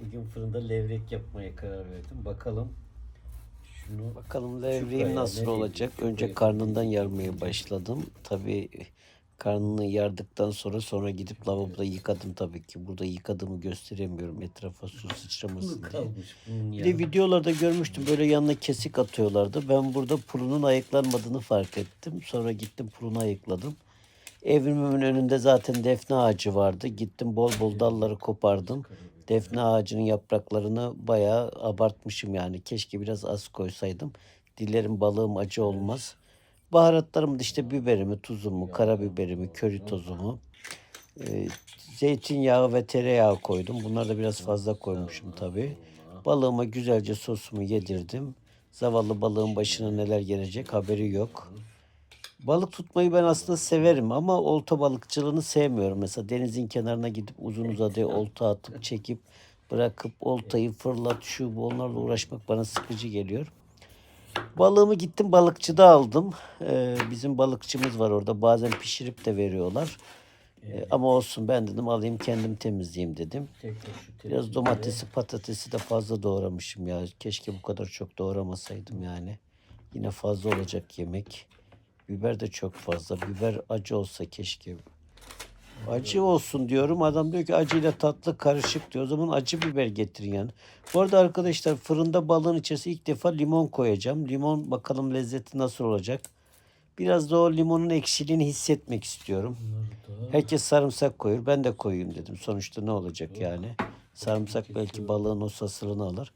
Bugün fırında levrek yapmaya karar verdim. Bakalım. Şunu Bakalım levreğim nasıl olacak? Önce karnından yarmaya başladım. Tabii karnını yardıktan sonra sonra gidip lavaboda yıkadım tabii ki. Burada yıkadığımı gösteremiyorum etrafa su sıçramasın diye. kalmış bunun Bir de videolarda görmüştüm böyle yanına kesik atıyorlardı. Ben burada pulunun ayıklanmadığını fark ettim. Sonra gittim pulunu ayıkladım. Evimin önünde zaten defne ağacı vardı. Gittim bol bol dalları kopardım. Defne ağacının yapraklarını bayağı abartmışım yani. Keşke biraz az koysaydım. Dilerim balığım acı olmaz. Baharatlarım da işte biberimi, tuzumu, karabiberimi, köri tozumu, e, zeytinyağı ve tereyağı koydum. Bunları da biraz fazla koymuşum tabii. Balığıma güzelce sosumu yedirdim. Zavallı balığın başına neler gelecek haberi yok. Balık tutmayı ben aslında severim ama olta balıkçılığını sevmiyorum. Mesela denizin kenarına gidip uzun uzadıya olta atıp çekip bırakıp oltayı fırlat şu bu onlarla uğraşmak bana sıkıcı geliyor. Balığımı gittim balıkçıda aldım. Ee, bizim balıkçımız var orada. Bazen pişirip de veriyorlar. Ee, ama olsun ben dedim alayım kendim temizleyeyim dedim. Biraz domatesi patatesi de fazla doğramışım ya. Keşke bu kadar çok doğramasaydım yani. Yine fazla olacak yemek. Biber de çok fazla. Biber acı olsa keşke. Acı olsun diyorum. Adam diyor ki acıyla tatlı karışık diyor. O zaman acı biber getirin yani. Bu arada arkadaşlar fırında balığın içerisine ilk defa limon koyacağım. Limon bakalım lezzeti nasıl olacak. Biraz da o limonun ekşiliğini hissetmek istiyorum. Herkes sarımsak koyuyor. Ben de koyayım dedim. Sonuçta ne olacak yani? Sarımsak belki balığın o sasılığını alır.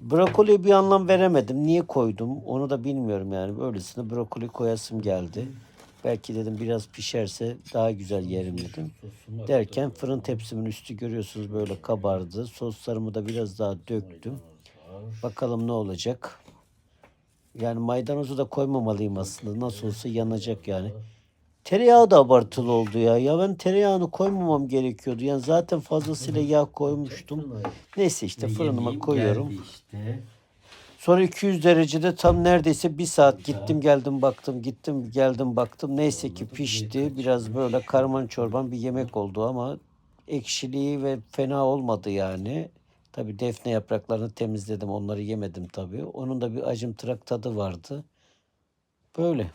Brokoliye bir anlam veremedim. Niye koydum onu da bilmiyorum yani. Böylesine brokoli koyasım geldi. Belki dedim biraz pişerse daha güzel yerim dedim. Derken fırın tepsimin üstü görüyorsunuz böyle kabardı. Soslarımı da biraz daha döktüm. Bakalım ne olacak. Yani maydanozu da koymamalıyım aslında. Nasıl olsa yanacak yani. Tereyağı da abartılı oldu ya. Ya ben tereyağını koymamam gerekiyordu. Yani zaten fazlasıyla yağ koymuştum. Neyse işte fırınıma koyuyorum. Işte. Sonra 200 derecede tam neredeyse bir saat gittim geldim baktım gittim geldim baktım. Neyse ki pişti. Biraz böyle karman çorban bir yemek oldu ama ekşiliği ve fena olmadı yani. Tabi defne yapraklarını temizledim onları yemedim tabii. Onun da bir acımtırak tadı vardı. Böyle.